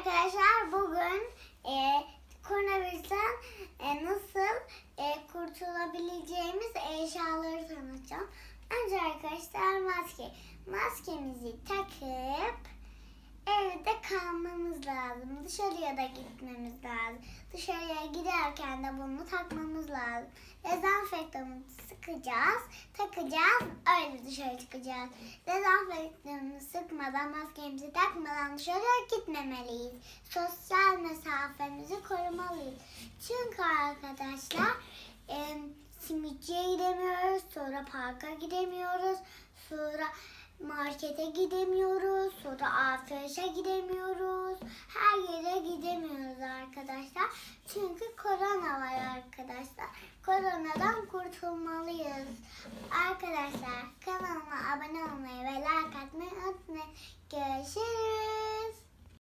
arkadaşlar bugün e, koronavirüsten e, nasıl e, kurtulabileceğimiz eşyaları tanıtacağım. Önce arkadaşlar maske. Maskemizi takıp evde kalmamız lazım. Dışarıya da gitmemiz lazım. Dışarıya giderken de bunu takmamız lazım. Dezenfektanı sıkacağız, takacağız, öyle dışarı çıkacağız. Dezenfektanı sıkmadan, maskemizi takmadan dışarıya gitmemeliyiz. Sosyal mesafemizi korumalıyız. Çünkü arkadaşlar e, simitçiye gidemiyoruz, sonra parka gidemiyoruz, sonra markete gidemiyoruz, sonra alışverişe gidemiyoruz. Her yere gidemiyoruz arkadaşlar. Çünkü korona var arkadaşlar. Koronadan kurtulmalıyız. Arkadaşlar kanalıma abone olmayı ve like atmayı unutmayın. Görüşürüz.